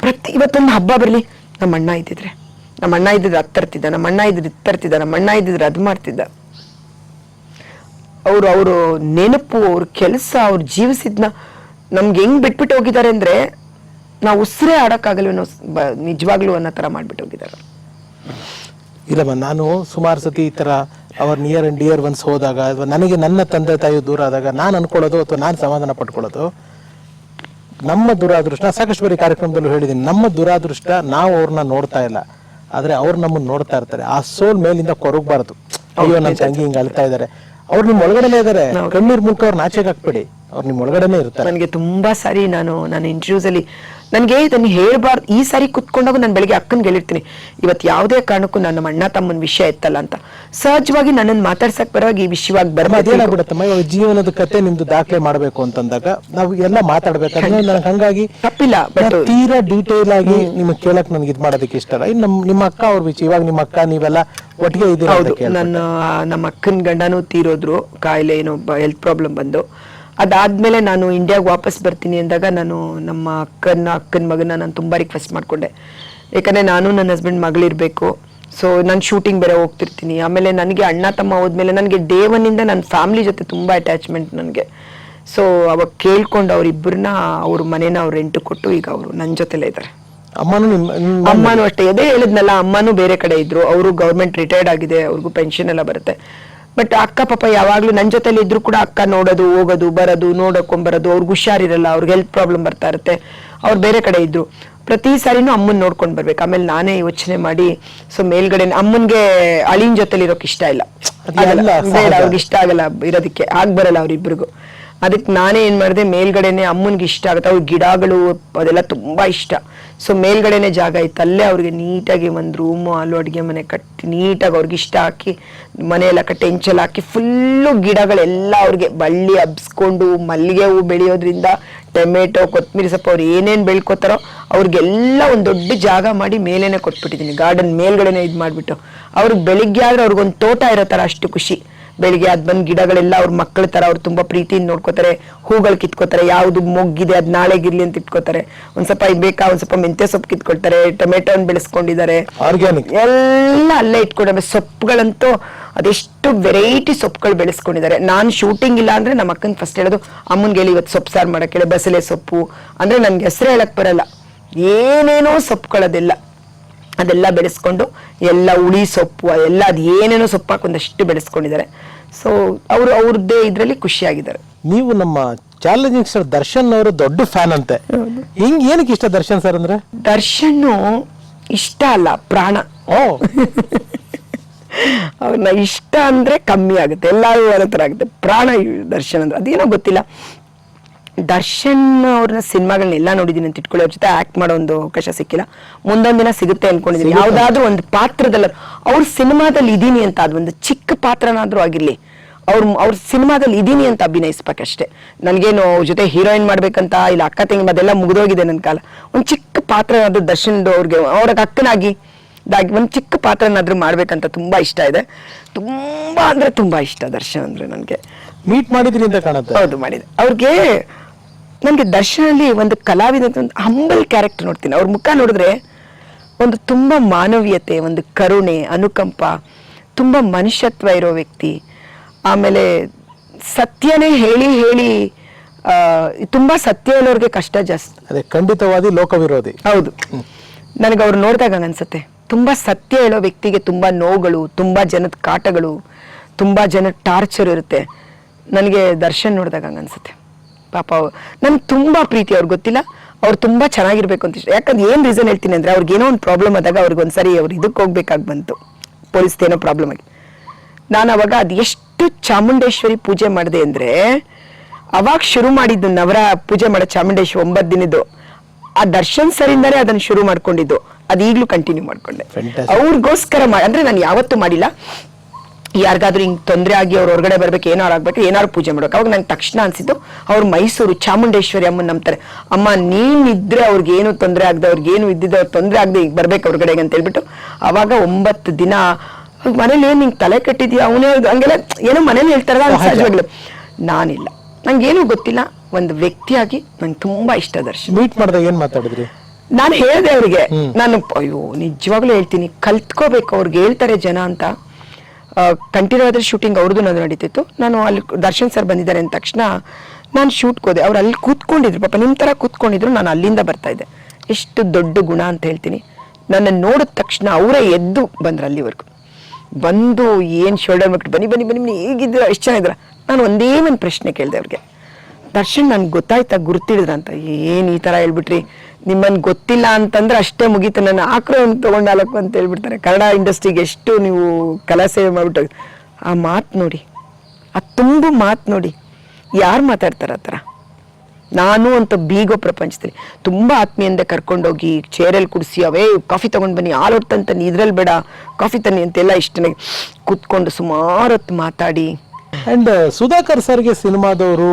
ಪ್ರತಿ ಇವತ್ತೊಂದು ಹಬ್ಬ ಬರಲಿ ನಮ್ಮ ಅಣ್ಣ ಇದ್ದಿದ್ರೆ. ನಮ್ಮ ಅಣ್ಣ ಇದ್ದಿದ್ರೆ ಅತ್ತರ್ತಿದ್ದ ನಮ್ಮ ಅಣ್ಣ ಇದ್ದಿದ್ರೆ ಇತ್ತರ್ತಿದ್ದ ನಮ್ಮ ಅಣ್ಣ ಇದ್ದಿದ್ರೆ ಅದ್ ಮಾಡ್ತಿದ್ದ. ಅವರು ಅವರು ನೆನಪು ಅವ್ರ ಕೆಲಸ ಅವ್ರು ಜೀವಿಸಿದ್ನ ನಮ್ಗೆ ಹೆಂಗ್ ಬಿಟ್ಬಿಟ್ಟು ಹೋಗಿದ್ದಾರೆ ಅಂದ್ರೆ ನಾವು ಉಸಿರೇ ಆಡಕ್ಕಾಗಲ್ವೇನೋ ನಿಜವಾಗ್ಲೂ ಅನ್ನೋ ತರ ಮಾಡ್ಬಿಟ್ಟು ಹೋಗಿದ್ದಾರೆ. ಇಲ್ಲಮ್ಮ ನಾನು ಸುಮಾರು ಸತಿ ಈ ತರ ಅವ್ರ ನಿಯರ್ ಅಂಡ್ ಡಿಯರ್ ಒನ್ಸ್ ಹೋದಾಗ ಅಥವಾ ನನಗೆ ನನ್ನ ತಂದೆ ತಾಯಿ ದೂರ ಆದಾಗ ನಾನು ಅನ್ಕೊಳ್ಳೋದು ಅಥವಾ ನಾನು ಸಮಾಧಾನ ಪಡ್ಕೊಳ್ಳೋದು ನಮ್ಮ ದುರಾದೃಷ್ಟ ಸಾಕಷ್ಟು ಬಾರಿ ಕಾರ್ಯಕ್ರಮದಲ್ಲೂ ಹೇಳಿದ್ದೀನಿ ನಮ್ಮ ದುರಾದೃಷ್ಟ ನಾವು ಅವ್ರನ್ನ ನೋಡ್ತಾ ಇಲ್ಲ. ಆದರೆ ಅವ್ರು ನಮ್ಮನ್ನ ನೋಡ್ತಾ ಇರ್ತಾರೆ. ಆ ಸೋಲ್ ಮೇಲಿಂದ ಕೊರಗಬಾರದು. ಅಯ್ಯೋ ನನ್ನ ತಂಗಿ ಹಿಂಗೆ ಅಳ್ತಾ ಇದಾರೆ. ಅವ್ರು ನಿಮ್ಮ ಒಳಗಡೆ ಇದ್ದಾರೆ ಕಣ್ಣೀರ್ ಮೂಲಕ ಅವ್ರನ್ನ ಆಚೆಗೆ ಹಾಕ್ಬೇಡಿ. ಅವ್ರು ನಿಮ್ಮ ಒಳಗಡೆನೆ ಇರ್ತಾರೆ. ನನಗೆ ತುಂಬಾ ಸಾರಿ ನಾನು ನಾನು ಇಂಟರ್ವ್ಯೂಸ್ ಅಲ್ಲಿ ನನಗೆ ಇದನ್ನು ಹೇಳ್ಬಾರ್ದು ಈ ಸಾರಿ ಕುತ್ಕೊಂಡಾಗ ನಾನು ಬೆಳಿಗ್ಗೆ ಅಕ್ಕನ ಹೇಳಿರ್ತೀನಿ ಇವತ್ತು ಯಾವುದೇ ಕಾರಣಕ್ಕೂ ನನ್ನ ಅಣ್ಣ ತಮ್ಮನ ವಿಷಯ ಇತ್ತಲ್ಲ ಅಂತ. ಸಹಜವಾಗಿ ನನ್ನನ್ನು ಮಾತಾಡ್ಸಕ್ ಬರುವಾಗ ಈ ವಿಷಯವಾಗಿ ಅದೇನಾಗ್ಬಿಡುತ್ತಮ್ಮ ಇವಾಗ ಜೀವನದ ಕತೆ ನಿಮ್ದು ದಾಖಲೆ ಮಾಡಬೇಕು ಅಂತಂದಾಗ ನಾವು ಎಲ್ಲ ಮಾತಾಡ್ಬೇಕಾದ್ರೆ ನನಗೆ ಹಂಗಾಗಿ ತಪ್ಪಿಲ್ಲ ಬಟ್ ನಾನ್ ತೀರಾ ಡೀಟೇಲ್ ಆಗಿ ನಿಮಗೆ ಕೇಳಕ್ ನನಗೆ ಇದ್ ಮಾಡೋದಕ್ಕೆ ಇಷ್ಟ ಇಲ್ಲ. ಇನ್ನು ನಮ್ ನಿಮ್ಮ ಅಕ್ಕ ಅವ್ರ ವಿಷಯ ಇವಾಗ ನಿಮ್ಮ ಅಕ್ಕ ನೀವೆಲ್ಲ ಒಟ್ಟಿಗೆ ಇದ್ದೀರಾ ಅಂತ ನನ್ನ ನಮ್ಮ ಅಕ್ಕನ ಗಂಡನೂ ತೀರೋದ್ರು ಕಾಯಿಲೆ ಏನೋ ಹೆಲ್ತ್ ಪ್ರಾಬ್ಲಮ್ ಬಂದು. ಅದಾದ್ಮೇಲೆ ನಾನು ಇಂಡಿಯಾಗೆ ವಾಪಸ್ ಬರ್ತೀನಿ ಅಂದಾಗ ನಾನು ನಮ್ಮ ಅಕ್ಕನ ಅಕ್ಕನ ಮಗನ ನಾನು ತುಂಬಾ ರಿಕ್ವೆಸ್ಟ್ ಮಾಡ್ಕೊಂಡೆ. ಯಾಕಂದ್ರೆ ನಾನು ನನ್ನ ಹಸ್ಬೆಂಡ್ ಮಗಳಿರ್ಬೇಕು. ಸೊ ನಾನು ಶೂಟಿಂಗ್ ಬೇರೆ ಹೋಗ್ತಿರ್ತೀನಿ. ಆಮೇಲೆ ನನಗೆ ಅಣ್ಣ ತಮ್ಮ ಹೋದ್ಮೇಲೆ ನನಗೆ ಡೇ ಒನ್ನಿಂದ ನನ್ನ ಫ್ಯಾಮಿಲಿ ಜೊತೆ ತುಂಬಾ ಅಟ್ಯಾಚ್ಮೆಂಟ್ ನನಗೆ. ಸೊ ಅವಾಗ ಕೇಳ್ಕೊಂಡು ಅವರಿಬ್ಬರನ್ನ ಅವ್ರ ಮನೇನ ಅವ್ರು ರೆಂಟ್ ಕೊಟ್ಟು ಈಗ ಅವರು ನನ್ನ ಜೊತೆಲೇ ಇದ್ದಾರೆ ಅಮ್ಮನೂ ನಿಮ್ಮ ಅಮ್ಮನೂ ಅಷ್ಟೇ. ಅದೇ ಹೇಳಿದ್ನಲ್ಲ ಅಮ್ಮನೂ ಬೇರೆ ಕಡೆ ಇದ್ರು. ಅವರು ಗೌರ್ಮೆಂಟ್ ರಿಟೈರ್ಡ್ ಆಗಿದೆ. ಅವ್ರಿಗೂ ಪೆನ್ಷನ್ ಎಲ್ಲ ಬರುತ್ತೆ. ಬಟ್ ಅಕ್ಕ ಪಾಪ ಯಾವಾಗ್ಲೂ ನನ್ನ ಜೊತೆಲಿ ಇದ್ರು ಕೂಡ ಅಕ್ಕ ನೋಡೋದು ಹೋಗೋದು ಬರೋದು ನೋಡಕೊಂಬರೋದು ಅವ್ರಿಗೆ ಹುಷಾರಿರಲ್ಲ ಅವ್ರಿಗೆ ಹೆಲ್ತ್ ಪ್ರಾಬ್ಲಮ್ ಬರ್ತಾ ಇರುತ್ತೆ. ಅವ್ರು ಬೇರೆ ಕಡೆ ಇದ್ರು. ಪ್ರತಿ ಸಾರಿನೂ ಅಮ್ಮನ್ ನೋಡ್ಕೊಂಡ್ ಬರ್ಬೇಕು. ಆಮೇಲೆ ನಾನೇ ಯೋಚನೆ ಮಾಡಿ ಸೊ ಮೇಲ್ಗಡೆ ಅಮ್ಮನ್ಗೆ ಅಳಿನ್ ಜೊತೆಲಿ ಇರೋಕೆ ಇಷ್ಟ ಇಲ್ಲ. ಬೇಡ ಅವ್ರಿಗೆ ಇಷ್ಟ ಆಗಲ್ಲ ಇರೋದಕ್ಕೆ. ಆಗ್ ಬರಲ್ಲ ಅವ್ರಿಬ್ರಿಗೂ. ಅದಕ್ಕೆ ನಾನೇ ಏನ್ ಮಾಡಿದೆ ಮೇಲ್ಗಡೆನೆ ಅಮ್ಮನ್ಗೆ ಇಷ್ಟ ಆಗುತ್ತೆ. ಅವ್ರ ಗಿಡಗಳು ಅದೆಲ್ಲ ತುಂಬಾ ಇಷ್ಟ. ಸೊ ಮೇಲ್ಗಡೆನೆ ಜಾಗ ಇತ್ತು. ಅಲ್ಲೇ ಅವ್ರಿಗೆ ನೀಟಾಗಿ ಒಂದು ರೂಮು ಅಲ್ಲೂ ಅಡುಗೆ ಮನೆ ಕಟ್ಟಿ ನೀಟಾಗಿ ಅವ್ರಿಗೆ ಇಷ್ಟ ಹಾಕಿ, ಮನೆಯೆಲ್ಲ ಕಟ್ಟಿ ಹೆಂಚಲ್ ಹಾಕಿ ಫುಲ್ಲು ಗಿಡಗಳೆಲ್ಲ ಅವ್ರಿಗೆ ಬಳ್ಳಿ ಹಬ್ಸ್ಕೊಂಡು, ಮಲ್ಲಿಗೆ ಹೂ ಬೆಳೆಯೋದ್ರಿಂದ, ಟೊಮೆಟೊ, ಕೊತ್ತಂಬರಿ ಸೊಪ್ಪು ಅವ್ರು ಏನೇನು ಬೆಳ್ಕೋತಾರೋ ಅವ್ರಿಗೆಲ್ಲ ಒಂದು ದೊಡ್ಡ ಜಾಗ ಮಾಡಿ ಮೇಲೇನೆ ಕೊಟ್ಬಿಟ್ಟಿದ್ದೀನಿ. ಗಾರ್ಡನ್ ಮೇಲ್ಗಡೆನೆ ಇದು ಮಾಡಿಬಿಟ್ಟು ಅವ್ರಿಗೆ ಬೆಳಿಗ್ಗೆ ಆದರೆ ಅವ್ರಿಗೊಂದು ತೋಟ ಇರೋ ಥರ ಅಷ್ಟು ಖುಷಿ. ಬೆಳಿಗ್ಗೆ ಅದ್ ಬಂದ್ ಗಿಡಗಳೆಲ್ಲ ಅವ್ರ ಮಕ್ಕಳ ತರ ಅವ್ರು ತುಂಬಾ ಪ್ರೀತಿಯಿಂದ ನೋಡ್ಕೋತಾರೆ ಹೂಗಳು ಕಿತ್ಕೋತಾರೆ ಯಾವ್ದು ಮೊಗ್ಗಿದೆ ಅದ್ ನಾಳೆಗಿರ್ಲಿ ಅಂತ ಇಟ್ಕೋತಾರೆ. ಒಂದ್ ಸ್ವಲ್ಪ ಇದ್ ಬೇಕಾ ಒಂದ್ ಸ್ವಲ್ಪ ಮೆಂತ್ಯ ಸೊಪ್ಪು ಕಿತ್ಕೊಳ್ತಾರೆ ಟೊಮೆಟೊನ್ ಬೆಳೆಸ್ಕೊಂಡಿದ್ದಾರೆ ಎಲ್ಲ ಅಲ್ಲೇ ಇಟ್ಕೊಂಡ್ರೆ ಸೊಪ್ಪುಗಳಂತೂ ಅದೆಷ್ಟು ವೆರೈಟಿ ಸೊಪ್ಪುಗಳು ಬೆಳೆಸ್ಕೊಂಡಿದ್ದಾರೆ ನಾನು ಶೂಟಿಂಗ್ ಇಲ್ಲ ಅಂದ್ರೆ ನಮ್ಮ ಅಕ್ಕನ್ ಫಸ್ಟ್ ಹೇಳೋದು ಅಮ್ಮನ್ಗೆ ಹೇಳಿ ಇವತ್ತು ಸೊಪ್ಪು ಸಾರು ಮಾಡಕ್ಕೆ ಹೇಳಿ ಬಸಳೆ ಸೊಪ್ಪು. ಅಂದ್ರೆ ನನ್ಗೆ ಹೆಸರು ಹೇಳಕ್ ಬರಲ್ಲ. ಏನೇನೋ ಸೊಪ್ಪುಗಳದೆಲ್ಲ ಅದೆಲ್ಲ ಬೆಳೆಸ್ಕೊಂಡು ಎಲ್ಲ ಹುಳಿ ಸೊಪ್ಪು ಎಲ್ಲ ಅದು ಏನೇನೋ ಸೊಪ್ಪು ಹಾಕಿ ಒಂದಷ್ಟು ಬೆಳೆಸ್ಕೊಂಡಿದ್ದಾರೆ. ಸೊ ಅವರು ಅವ್ರದ್ದೇ ಇದರಲ್ಲಿ ಖುಷಿಯಾಗಿದ್ದಾರೆ. ನೀವು ನಮ್ಮ ಚಾಲೆಂಜಿಂಗ್ ಸರ್ ದರ್ಶನ್ ಅವರು ದೊಡ್ಡ ಫ್ಯಾನ್ ಅಂತೆ. ಹಿಂಗ್ ಏನಕ್ಕೆ ಇಷ್ಟ ದರ್ಶನ್ ಸರ್ ಅಂದ್ರೆ? ದರ್ಶನ್ ಇಷ್ಟ ಅಲ್ಲ ಪ್ರಾಣ. ಓ. ಅವ್ರನ್ನ ಇಷ್ಟ ಅಂದ್ರೆ ಕಮ್ಮಿ ಆಗುತ್ತೆ ಎಲ್ಲರೂ ಥರ ಆಗುತ್ತೆ. ಪ್ರಾಣ ದರ್ಶನ್ ಅಂದ್ರೆ ಅದೇನೋ ಗೊತ್ತಿಲ್ಲ. ದರ್ಶನ್ ಅವ್ರನ್ನ ಸಿನಿಮಾಗಳನ್ನೆಲ್ಲ ನೋಡಿದೀನಿ ಅಂತ ಇಟ್ಕೊಳ್ಳೋ ಅವ್ರ ಜೊತೆ ಆಕ್ಟ್ ಮಾಡೋ ಒಂದು ಅವಕಾಶ ಸಿಕ್ಕಿಲ್ಲ. ಮುಂದೊಂದ್ ದಿನ ಸಿಗುತ್ತೆ ಅನ್ಕೊಂಡಿದೀನಿ. ಯಾವ್ದಾದ್ರು ಒಂದು ಪಾತ್ರದಲ್ಲಿ ಅವ್ರ ಸಿನಿಮಾದಲ್ಲಿ ಇದೀನಿ ಅಂತ ಅದು ಒಂದು ಚಿಕ್ಕ ಪಾತ್ರನಾದ್ರೂ ಆಗಿರ್ಲಿ ಅವ್ರ ಅವ್ರ ಸಿನಿಮಾದಲ್ಲಿ ಇದೀನಿ ಅಂತ ಅಭಿನಯಿಸ್ಬೇಕಷ್ಟೇ. ನನಗೇನು ಅವ್ರ ಜೊತೆ ಹೀರೋಯಿನ್ ಮಾಡ್ಬೇಕಂತ ಇಲ್ಲ ಅಕ್ಕ ತಂಗಿ ಅದೆಲ್ಲ ಮುಗಿದೋಗಿದೆ ನನ್ನ ಕಾಲ. ಒಂದು ಚಿಕ್ಕ ಪಾತ್ರನಾದ್ರೂ ದರ್ಶನ್ ಅವ್ರಿಗೆ ಅವ್ರ ಅಕ್ಕನಾಗಿ ದಾಗಿ ಒಂದು ಚಿಕ್ಕ ಪಾತ್ರನಾದ್ರೂ ಮಾಡ್ಬೇಕಂತ ತುಂಬಾ ಇಷ್ಟ ಇದೆ. ತುಂಬಾ ಅಂದ್ರೆ ತುಂಬಾ ಇಷ್ಟ ದರ್ಶನ್ ಅಂದ್ರೆ ನನಗೆ. ಮೀಟ್ ಮಾಡಿದ್ರಿಂದ ಕಾಣುತ್ತೆ. ಹೌದು ಮಾಡಿದೆ. ಅವ್ರಿಗೆ ನನಗೆ ದರ್ಶನಲ್ಲಿ ಒಂದು ಕಲಾವಿದ ಒಂದು ಹಂಬಲ್ ಕ್ಯಾರೆಕ್ಟರ್ ನೋಡ್ತೀನಿ. ಅವ್ರ ಮುಖ ನೋಡಿದ್ರೆ ಒಂದು ತುಂಬ ಮಾನವೀಯತೆ ಒಂದು ಕರುಣೆ ಅನುಕಂಪ ತುಂಬ ಮನುಷ್ಯತ್ವ ಇರೋ ವ್ಯಕ್ತಿ. ಆಮೇಲೆ ಸತ್ಯನೇ ಹೇಳಿ ಹೇಳಿ ತುಂಬ ಸತ್ಯ ಹೇಳೋರಿಗೆ ಕಷ್ಟ ಜಾಸ್ತಿ. ಅದೇ ಖಂಡಿತವಾದಿ ಲೋಕವಿರೋಧಿ. ಹೌದು. ನನಗೆ ಅವ್ರು ನೋಡಿದಾಗ ಅನ್ಸುತ್ತೆ ತುಂಬ ಸತ್ಯ ಹೇಳೋ ವ್ಯಕ್ತಿಗೆ ತುಂಬ ನೋವುಗಳು ತುಂಬ ಜನದ ಕಾಟಗಳು ತುಂಬ ಜನದ ಟಾರ್ಚರ್ ಇರುತ್ತೆ. ನನಗೆ ದರ್ಶನ್ ನೋಡಿದಾಗ ಅನ್ಸುತ್ತೆ ಪಾಪ ನನ್ಗೆ ತುಂಬಾ ಪ್ರೀತಿ ಅವ್ರಿಗೆ ಗೊತ್ತಿಲ್ಲ. ಅವ್ರು ತುಂಬಾ ಚೆನ್ನಾಗಿರ್ಬೇಕು ಅಂತ ಇಷ್ಟ. ಯಾಕಂದ್ರೆ ಏನ್ ರೀಸನ್ ಹೇಳ್ತೀನಿ ಅಂದ್ರೆ ಅವ್ರಿಗೆ ಏನೋ ಒಂದು ಪ್ರಾಬ್ಲಮ್ ಆದಾಗ ಅವ್ರಿಗೆ ಒಂದ್ಸರಿ ಅವ್ರು ಇದಕ್ಕೆ ಹೋಗ್ಬೇಕಾಗಿ ಬಂತು. ಪೊಲೀಸ್ ಏನೋ ಪ್ರಾಬ್ಲಮ್ ಆಗಿ. ನಾನು ಅವಾಗ ಅದು ಎಷ್ಟು ಚಾಮುಂಡೇಶ್ವರಿ ಪೂಜೆ ಮಾಡಿದೆ ಅಂದ್ರೆ ಅವಾಗ ಶುರು ಮಾಡಿದ್ದು ನವರ ಪೂಜೆ ಮಾಡೋ ಚಾಮುಂಡೇಶ್ವರಿ ಒಂಬತ್ತು ದಿನದ್ದು. ಆ ದರ್ಶನ್ ಸರಿಂದಲೇ ಅದನ್ನ ಶುರು ಮಾಡ್ಕೊಂಡಿದ್ದು. ಅದು ಈಗಲೂ ಕಂಟಿನ್ಯೂ ಮಾಡ್ಕೊಂಡೆ. ಅವ್ರಿಗೋಸ್ಕರ ಅಂದ್ರೆ ನಾನು ಯಾವತ್ತೂ ಮಾಡಿಲ್ಲ. ಯಾರಿಗಾದ್ರೂ ಹಿಂಗೆ ತೊಂದರೆ ಆಗಿ ಅವ್ರು ಹೊರಗಡೆ ಬರ್ಬೇಕು ಏನಾರು ಆಗ್ಬೇಕು ಏನಾರು ಪೂಜೆ ಮಾಡ್ಬೇಕು. ಅವಾಗ ನಂಗೆ ತಕ್ಷಣ ಅನ್ಸಿದ್ದು ಅವ್ರು ಮೈಸೂರು ಚಾಮುಂಡೇಶ್ವರಿ ಅಮ್ಮನ ನಂಬ್ತಾರೆ. ಅಮ್ಮ ನೀನಿದ್ರೆ ಇದ್ರೆ ಅವ್ರಿಗೆ ಏನು ತೊಂದರೆ ಆಗದೆ ಅವ್ರಿಗೆ ಏನು ಇದ್ದಿದ್ದು ಅವ್ರು ತೊಂದರೆ ಆಗದೆ ಈಗ ಬರ್ಬೇಕು ಹೊರಗಡೆಗೆ ಅಂತ ಹೇಳ್ಬಿಟ್ಟು ಅವಾಗ ಒಂಬತ್ತು ದಿನ ಮನೇಲಿ ಏನು ನಿಂಗೆ ತಲೆ ಕಟ್ಟಿದ್ಯಾ? ಅವನೇ ಹಂಗೆಲ್ಲ ಏನೋ ಮನೇಲಿ ಹೇಳ್ತಾರಲ್ಲ ಸಹಜವಾಗ್ಲು. ನಾನಿಲ್ಲ. ನಂಗೇನು ಗೊತ್ತಿಲ್ಲ. ಒಂದು ವ್ಯಕ್ತಿಯಾಗಿ ನಂಗೆ ತುಂಬಾ ಇಷ್ಟ ದರ್ಶನ್. ಮೀಟ್ ಮಾಡಿದಾಗ ಏನು ಮಾತಾಡಿದ್ರಿ? ನಾನು ಹೇಳ್ದೆ ಅವ್ರಿಗೆ ನಾನು ಅಯ್ಯೋ ನಿಜವಾಗ್ಲೂ ಹೇಳ್ತೀನಿ ಕಲ್ತ್ಕೋಬೇಕು ಅವ್ರಿಗೆ ಹೇಳ್ತಾರೆ ಜನ ಅಂತ. ಕಂಟಿನ್ಯೂ ಆದರೆ ಶೂಟಿಂಗ್ ಅವ್ರದ್ದು ನಾನು ನಡೀತಿತ್ತು. ನಾನು ಅಲ್ಲಿ ದರ್ಶನ್ ಸರ್ ಬಂದಿದ್ದಾರೆ ಅಂದ ತಕ್ಷಣ ನಾನು ಶೂಟ್ಗೆ ಹೋದೆ. ಅವ್ರು ಅಲ್ಲಿ ಕೂತ್ಕೊಂಡಿದ್ರು. ಪಾಪ ನಿಮ್ಮ ಥರ ಕೂತ್ಕೊಂಡಿದ್ರು, ನಾನು ಅಲ್ಲಿಂದ ಬರ್ತಾ ಇದ್ದೆ. ಎಷ್ಟು ದೊಡ್ಡ ಗುಣ ಅಂತ ಹೇಳ್ತೀನಿ. ನನ್ನ ನೋಡಿದ ತಕ್ಷಣ ಅವರೇ ಎದ್ದು ಬಂದ್ರು ಅಲ್ಲಿವರೆಗೂ. ಬಂದು ಏನು ಶೋಲ್ಡರ್ ಮಾಡ್ಬಿಟ್ಟು ಬನ್ನಿ ಬನ್ನಿ ಬನ್ನಿ ಬನ್ನಿ ಹೇಗಿದ್ದೀರಾ ಎಷ್ಟು ಚೆನ್ನಾಗಿದ್ದೀರಾ ನಾನು ಒಂದೇ ಒಂದು ಪ್ರಶ್ನೆ ಕೇಳಿದೆ ಅವ್ರಿಗೆ. ದರ್ಶನ್ ನನ್ಗೆ ಗೊತ್ತಾಯ್ತಾ ಗುರ್ತಿಡಿದ್ರ ಏನು ಈ ತರ ಹೇಳ್ಬಿಟ್ರಿ? ನಿಮ್ಮನ್ನು ಗೊತ್ತಿಲ್ಲ ಅಂತಂದ್ರೆ ಅಷ್ಟೇ ಮುಗೀತು. ನನ್ನ ಆಕ್ರೋನ್ ತಗೊಂಡಾಲಕ್ಕು ಅಂತ ಹೇಳ್ಬಿಡ್ತಾರೆ. ಕನ್ನಡ ಇಂಡಸ್ಟ್ರಿಗೆ ಎಷ್ಟು ನೀವು ಕಲಾ ಸೇವೆ ಮಾಡಿಬಿಟ್ಟು ಆ ಮಾತು ನೋಡಿ. ಆ ತುಂಬ ಮಾತು ನೋಡಿ. ಯಾರು ಮಾತಾಡ್ತಾರೆ ಆ ಥರ? ನಾನು ಅಂತ ಬೀಗೋ ಪ್ರಪಂಚದಲ್ಲಿ. ತುಂಬಾ ಆತ್ಮೀಯಿಂದ ಕರ್ಕೊಂಡೋಗಿ ಚೇರಲ್ಲಿ ಕುಡಿಸಿ, ಅವೇ ಕಾಫಿ ತಗೊಂಡ್ ಬನ್ನಿ, ಹಾಲು ಹೊತ್ತಂತ ಇದ್ರಲ್ಲಿ ಬೇಡ ಕಾಫಿ ತನ್ನಿ ಅಂತೆಲ್ಲ ಇಷ್ಟನೇ. ಕೂತ್ಕೊಂಡು ಸುಮಾರು ಹೊತ್ತು ಮಾತಾಡಿ. ಅಂಡ್ ಸುಧಾಕರ್ ಸರ್ಗೆ ಸಿನಿಮಾದವರು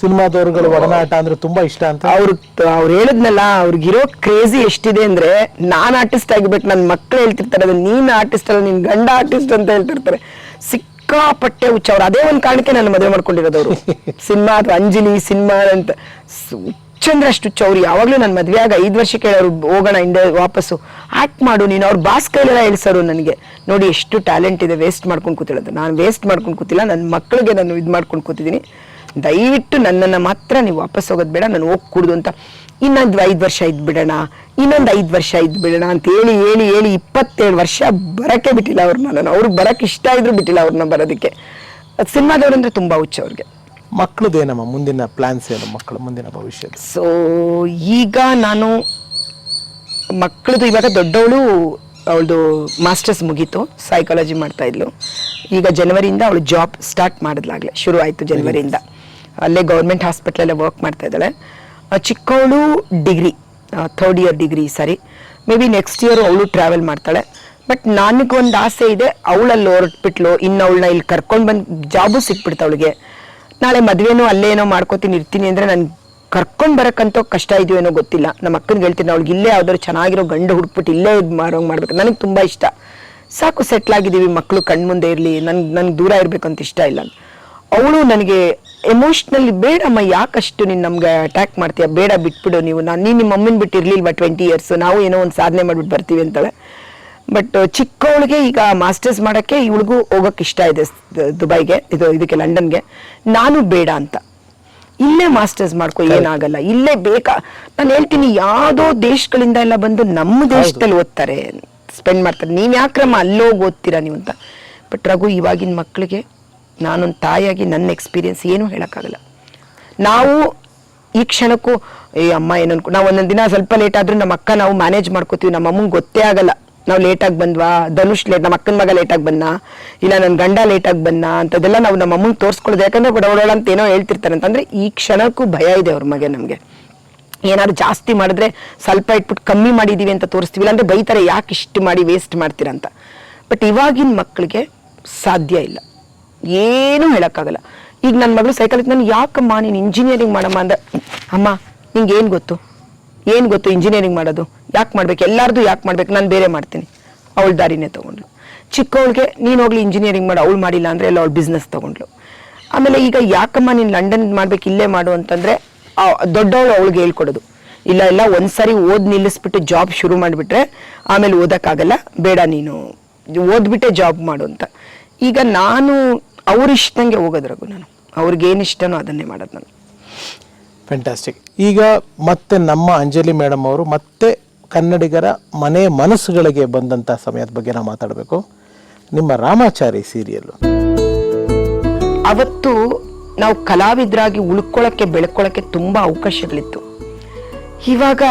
ಸಿನಿಮಾದವರುಗಳ ಒಡನಾಟ ಅಂದ್ರೆ ತುಂಬಾ ಇಷ್ಟ ಅಂತ ಅವ್ರು ಅವ್ರು ಹೇಳಿದ್ನಲ್ಲ ಅವ್ರಿಗಿರೋ ಕ್ರೇಜಿ ಎಷ್ಟಿದೆ ಅಂದ್ರೆ ನಾನ್ ಆರ್ಟಿಸ್ಟ್ ಆಗಿಬಿಟ್ಟು ನನ್ನ ಮಕ್ಳು ಹೇಳ್ತಿರ್ತಾರೆ ಅದು ನೀನ್ ಆರ್ಟಿಸ್ಟ್ ಅಲ್ಲ ನಿನ್ ಗಂಡ ಆರ್ಟಿಸ್ಟ್ ಅಂತ ಹೇಳ್ತಿರ್ತಾರೆ. ಸಿಕ್ಕಾಪಟ್ಟೆ ಹುಚ್ಚ ಅವ್ರು ಅದೇ ಒಂದ್ ಕಾರಣಕ್ಕೆ ನನ್ನ ಮದುವೆ ಮಾಡ್ಕೊಂಡಿರೋದವ್ರು ಅವರು. ಸಿನಿಮಾ ಅಥವಾ ಅಂಜಲಿ ಸಿನಿಮಾ ಅಂತ. ಸ್- ಚೌರಿ ಯಾವಾಗ್ಲೂ ನನ್ನ ಮದ್ವೆ ಆಗ ಐದು ವರ್ಷಕ್ಕೆ ಹೇಳೋರು ಹೋಗೋಣ, ಹಿಂದೆ ವಾಪಸ್ಸು. ಆಕ್ಟ್ ಮಾಡು, ನೀನು ಅವ್ರ ಬಾಸ್ ಕೈಲೆಲ್ಲ ಹೇಳ್ಸೋರು ನನಗೆ. ನೋಡಿ ಎಷ್ಟು ಟ್ಯಾಲೆಂಟ್ ಇದೆ ವೇಸ್ಟ್ ಮಾಡ್ಕೊಂಡು ಕೂತಿರೋದು. ನಾನು ವೇಸ್ಟ್ ಮಾಡ್ಕೊಂಡು ಕೂತಿಲ್ಲ ನನ್ನ ಮಕ್ಕಳಿಗೆ ನಾನು ಇದು ಮಾಡ್ಕೊಂಡು ಕೂತಿದ್ದೀನಿ. ದಯವಿಟ್ಟು ನನ್ನನ್ನು ಮಾತ್ರ ನೀವು ವಾಪಸ್ ಹೋಗೋದು ಬೇಡ, ನಾನು ಹೋಗಿ ಕುಡ್ದು ಅಂತ. ಇನ್ನೊಂದು ಐದು ವರ್ಷ ಇದ್ದು ಬಿಡೋಣ ಇನ್ನೊಂದು ಐದು ವರ್ಷ ಇದ್ದು ಬಿಡೋಣ ಅಂತ ಹೇಳಿ ಹೇಳಿ ಹೇಳಿ ಇಪ್ಪತ್ತೇಳು ವರ್ಷ ಬರಕ್ಕೆ ಬಿಟ್ಟಿಲ್ಲ ಅವ್ರನ್ನ ನಾನು ಅವ್ರಿಗೆ ಬರಕ್ಕೆ ಇಷ್ಟ ಇದ್ರು ಬಿಟ್ಟಿಲ್ಲ ಅವ್ರನ್ನ ಬರೋದಕ್ಕೆ. ಸಿನಿಮಾದವ್ರಂದ್ರೆ ತುಂಬಾ ಹುಚ್ಚ ಅವ್ರಿಗೆ ಮಕ್ಕಳದೇನಮ್ಮ ಮುಂದಿನ ಪ್ಲಾನ್ಸ್ ಏನು ಮಕ್ಕಳ ಮುಂದಿನ ಭವಿಷ್ಯ ಸೊ ಈಗ ನಾನು ಮಕ್ಕಳದು ಇವಾಗ ದೊಡ್ಡವಳು ಅವಳದು ಮಾಸ್ಟರ್ಸ್ ಮುಗೀತು ಸೈಕಾಲಜಿ ಮಾಡ್ತಾ ಇದ್ಲು. ಈಗ ಜನವರಿಯಿಂದ ಅವಳು ಜಾಬ್ ಸ್ಟಾರ್ಟ್ ಮಾಡಿದ್ಲಾಗಲೇ ಶುರು ಆಯಿತು ಜನವರಿಯಿಂದ ಅಲ್ಲೇ ಗೌರ್ಮೆಂಟ್ ಹಾಸ್ಪಿಟ್ಲಲ್ಲೇ ವರ್ಕ್ ಮಾಡ್ತಾ ಇದ್ದಾಳೆ. ಚಿಕ್ಕವಳು ಡಿಗ್ರಿ ಥರ್ಡ್ ಇಯರ್ ಡಿಗ್ರಿ ಸರಿ. ಮೇ ಬಿ ನೆಕ್ಸ್ಟ್ ಇಯರ್ ಅವಳು ಟ್ರಾವೆಲ್ ಮಾಡ್ತಾಳೆ. ಬಟ್ ನನಗೊಂದು ಆಸೆ ಇದೆ ಅವಳಲ್ಲಿ ಹೊರಟ್ಬಿಟ್ಲು ಇನ್ನು ಅವಳನ್ನ ಇಲ್ಲಿ ಕರ್ಕೊಂಡು ಬಂದು ಜಾಬು ಸಿಕ್ಬಿಡ್ತು ಅವಳಿಗೆ. ನಾಳೆ ಮದ್ವೆನೋ ಅಲ್ಲೇ ಏನೋ ಮಾಡ್ಕೋತೀನಿ, ಇರ್ತೀನಿ ಅಂದ್ರೆ ನಾನು ಕರ್ಕೊಂಡ್ ಬರಕ್ಕಂತೂ ಕಷ್ಟ ಇದೆಯೋ ಗೊತ್ತಿಲ್ಲ. ನಮ್ಮ ಅಕ್ಕನಿಗೆ ಹೇಳ್ತೀನಿ, ಅವ್ಳಿಗೆ ಇಲ್ಲೇ ಯಾವ್ದಾದ್ರು ಚೆನ್ನಾಗಿರೋ ಗಂಡು ಹುಡ್ಬಿಟ್ಟು ಇಲ್ಲೇ ಇದು ಮಾಡೋಂಗೆ ಮಾಡ್ಬೇಕು. ನನಗೆ ತುಂಬಾ ಇಷ್ಟ. ಸಾಕು ಸೆಟ್ಲ್ ಆಗಿದ್ದೀವಿ ಮಕ್ಕಳು ಕಣ್ಮುಂದೆ ಇರಲಿ, ನನ್, ನನಗೆ ದೂರ ಇರಬೇಕಂತ ಇಷ್ಟ ಇಲ್ಲ. ಅವಳು ನನಗೆ ಎಮೋಷ್ನಲಿ ಬೇಡಮ್ಮ ಯಾಕಷ್ಟು ನೀನು ನಮ್ಗೆ ಅಟ್ಯಾಕ್ ಮಾಡ್ತೀಯ? ಬೇಡ, ಬಿಟ್ಬಿಡು ನೀವು. ನಾನು, ನೀನು ನಿಮ್ಮ ಅಮ್ಮನ ಬಿಟ್ಟು ಇರ್ಲಿಲ್ವಾ ಟ್ವೆಂಟಿ ಇಯರ್ಸ್ ನಾವು ಏನೋ ಒಂದು ಸಾಧನೆ ಮಾಡ್ಬಿಟ್ಟು ಬರ್ತೀವಿ ಅಂತಾಳೆ. ಬಟ್ ಚಿಕ್ಕವಳಿಗೆ ಈಗ ಮಾಸ್ಟರ್ಸ್ ಮಾಡೋಕ್ಕೆ ಇವಳಿಗೂ ಹೋಗೋಕ್ಕೆ ಇಷ್ಟ ಇದೆ ದುಬೈಗೆ. ಇದು ಇದಕ್ಕೆ ಲಂಡನ್ಗೆ. ನಾನು ಬೇಡ ಅಂತ. ಇಲ್ಲೇ ಮಾಸ್ಟರ್ಸ್ ಮಾಡ್ಕೊ ಏನಾಗಲ್ಲ. ಇಲ್ಲೇ ಬೇಕಾ ನಾನು ಹೇಳ್ತೀನಿ ಯಾವುದೋ ದೇಶಗಳಿಂದ ಎಲ್ಲ ಬಂದು ನಮ್ಮ ದೇಶದಲ್ಲಿ ಓದ್ತಾರೆ ಸ್ಪೆಂಡ್ ಮಾಡ್ತಾರೆ. ನೀನ್ಯಾ ಕ್ರಮ ಅಲ್ಲೋಗಿ ಓದ್ತೀರಾ ನೀವು ಅಂತ. ಬಟ್ ರಘು ಇವಾಗಿನ ಮಕ್ಕಳಿಗೆ ನಾನೊಂದು ತಾಯಿಯಾಗಿ ನನ್ನ ಎಕ್ಸ್ಪೀರಿಯನ್ಸ್ ಏನು ಹೇಳೋಕ್ಕಾಗಲ್ಲ. ನಾವು ಈ ಕ್ಷಣಕ್ಕೂ ಏ ಅಮ್ಮ ಏನನ್ಕೊ ನಾವು ಒಂದೊಂದು ದಿನ ಸ್ವಲ್ಪ ಲೇಟ್ ಆದರೂ ನಮ್ಮ ಅಕ್ಕ ನಾವು ಮ್ಯಾನೇಜ್ ಮಾಡ್ಕೋತೀವಿ. ನಮ್ಮ ಅಮ್ಮಂಗೆ ಗೊತ್ತೇ ಆಗಲ್ಲ. ನಾವು ಲೇಟಾಗಿ ಬಂದ್ವಾ? ಧನುಷ್ ಲೇಟ್ ನಮ್ಮ ಅಕ್ಕನ ಮಗ ಲೇಟಾಗಿ ಬಂದ ಇಲ್ಲ ನನ್ನ ಗಂಡ ಲೇಟಾಗಿ ಬಂದ ಅಂತದೆಲ್ಲ ನಾವು ನಮ್ಮ ಅಮ್ಮಂಗೆ ತೋರಿಸ್ಕೊಳ್ಳೋದು ಯಾಕಂದ್ರೆ ಬಡವಳ ಅಂತ ಏನೋ ಹೇಳ್ತಿರ್ತಾರೆ. ಅಂತಂದ್ರೆ ಈ ಕ್ಷಣಕ್ಕೂ ಭಯ ಇದೆ ಅವ್ರ ಮಗ ನಮಗೆ. ಏನಾದ್ರು ಜಾಸ್ತಿ ಮಾಡಿದ್ರೆ ಸ್ವಲ್ಪ ಇಟ್ಬಿಟ್ಟು ಕಮ್ಮಿ ಮಾಡಿದೀವಿ ಅಂತ ತೋರಿಸ್ತೀವಿ. ಇಲ್ಲಾಂದ್ರೆ ಬೈತಾರೆ, ಯಾಕೆ ಇಷ್ಟು ಮಾಡಿ ವೇಸ್ಟ್ ಮಾಡ್ತೀರಾ ಅಂತ. ಬಟ್ ಇವಾಗಿನ ಮಕ್ಕಳಿಗೆ ಸಾಧ್ಯ ಇಲ್ಲ. ಏನೂ ಹೇಳೋಕ್ಕಾಗಲ್ಲ. ಈಗ ನನ್ನ ಮಗಳು ಸೈಕಲ್ ನಾನು, ಯಾಕಮ್ಮ ನೀನು ಇಂಜಿನಿಯರಿಂಗ್ ಮಾಡಮ್ಮ? ಅಂದ, ಅಮ್ಮ ನಿಂಗೆ ಏನು ಗೊತ್ತು? ಏನು ಗೊತ್ತು ಇಂಜಿನಿಯರಿಂಗ್ ಮಾಡೋದು? ಯಾಕೆ ಮಾಡ್ಬೇಕು? ಎಲ್ಲಾರ್ದು ಯಾಕೆ ಮಾಡ್ಬೇಕು? ನಾನು ಬೇರೆ ಮಾಡ್ತೀನಿ. ಅವಳ ದಾರಿನೇ ತಗೊಂಡ್ಲು ಚಿಕ್ಕವಳಿಗೆ, ನೀನು ಹೋಗ್ಲಿ ಇಂಜಿನಿಯರಿಂಗ್ ಮಾಡಿ, ಅವಳು ಮಾಡಿಲ್ಲ ಅಂದ್ರೆ ಎಲ್ಲ ಅವಳು ಬಿಸ್ನೆಸ್ ತಗೊಂಡ್ಲು ಆಮೇಲೆ ಈಗ ಯಾಕಮ್ಮ ನೀನು ಲಂಡನ್ ಮಾಡ್ಬೇಕು, ಇಲ್ಲೇ ಮಾಡು ಅಂತಂದ್ರೆ ದೊಡ್ಡವಳು ಅವಳಿಗೆ ಹೇಳ್ಕೊಡೋದು. ಇಲ್ಲ ಇಲ್ಲ, ಒಂದ್ಸರಿ ಓದ್ ನಿಲ್ಲಿಸ್ಬಿಟ್ಟು ಜಾಬ್ ಶುರು ಮಾಡಿಬಿಟ್ರೆ, ಆಮೇಲೆ ಓದೋಕ್ಕಾಗಲ್ಲ, ಬೇಡ ನೀನು, ಓದ್ಬಿಟ್ಟೆ ಜಾಬ್ ಮಾಡು ಅಂತ. ಈಗ ನಾನು, ಅವ್ರ ಇಷ್ಟಂಗೆ ಹೋಗೋದ್ರಗು ನಾನು. ಅವ್ರಿಗೇನು ಇಷ್ಟನೋ ಅದನ್ನೇ ಮಾಡೋದು ನಾನು. ಫ್ಯಾಂಟಾಸ್ಟಿಕ್ ಈಗ ಮತ್ತೆ ನಮ್ಮ ಅಂಜಲಿ ಮೇಡಮ್ ಅವರು ಮತ್ತೆ ಕನ್ನಡಿಗರ ಮನೆ ಮನಸ್ಸುಗಳಿಗೆ ಬಂದಂಥ ಸಮಯದ ಬಗ್ಗೆ ನಾವು ಮಾತಾಡಬೇಕು. ನಿಮ್ಮ ರಾಮಾಚಾರಿ ಸೀರಿಯಲ್ಲು. ಅವತ್ತು ನಾವು ಕಲಾವಿದರಾಗಿ ಉಳ್ಕೊಳ್ಳೋಕ್ಕೆ ಬೆಳ್ಕೊಳ್ಳೋಕ್ಕೆ ತುಂಬ ಅವಕಾಶಗಳಿತ್ತು. ಇವಾಗ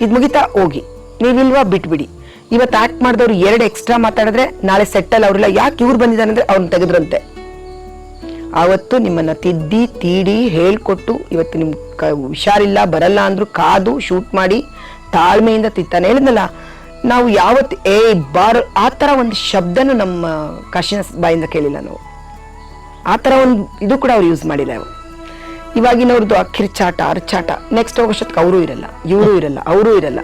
ಇದು ಮುಗಿತಾ ಹೋಗಿ. ನೀವಿಲ್ವಾ ಬಿಟ್ಬಿಡಿ. ಇವತ್ತು ಆಕ್ಟ್ ಮಾಡಿದವ್ರು ಎರಡು ಎಕ್ಸ್ಟ್ರಾ ಮಾತಾಡಿದ್ರೆ ನಾಳೆ ಸೆಟ್ಟಲ್ ಅವರೆಲ್ಲ. ಯಾಕೆ ಇವ್ರು ಬಂದಿದ್ದಾನಂದ್ರೆ ಅವ್ರನ್ನ ತೆಗೆದ್ರಂತೆ. ಆವತ್ತು ನಿಮ್ಮನ್ನ ತಿದ್ದಿ, ತೀಡಿ, ಹೇಳ್ಕೊಟ್ಟು ಇವತ್ತು ನಿಮ್ ಕ ಹುಷಾರಿಲ್ಲ, ಬರಲ್ಲ ಅಂದ್ರು ಕಾದು ಶೂಟ್ ಮಾಡಿ ತಾಳ್ಮೆಯಿಂದ ತಿತ್ತಾನೆ ಹೇಳಿದ್ನಲ್ಲ, ನಾವು ಯಾವತ್ತು ಏ, ಬಾರ್, ಆ ಥರ ಒಂದು ಶಬ್ದನೂ ನಮ್ಮ ಕಾಶಿನ ಬಾಯಿಂದ ಕೇಳಿಲ್ಲ ನಾವು. ಆ ಥರ ಒಂದು ಇದು ಕೂಡ ಅವ್ರು ಯೂಸ್ ಮಾಡಿಲ್ಲ ಅವರು ಇವಾಗಿನವ್ರದ್ದು ಅಕ್ಕಿರ್ಚಾಟ ಅರ್ಚಾಟ. ನೆಕ್ಸ್ಟ್ ಹೋಗೋಷ್ಟಕ್ಕೆ ಅವರು ಇರಲ್ಲ. ಇವರು ಇರಲ್ಲ. ಅವರೂ ಇರಲ್ಲ.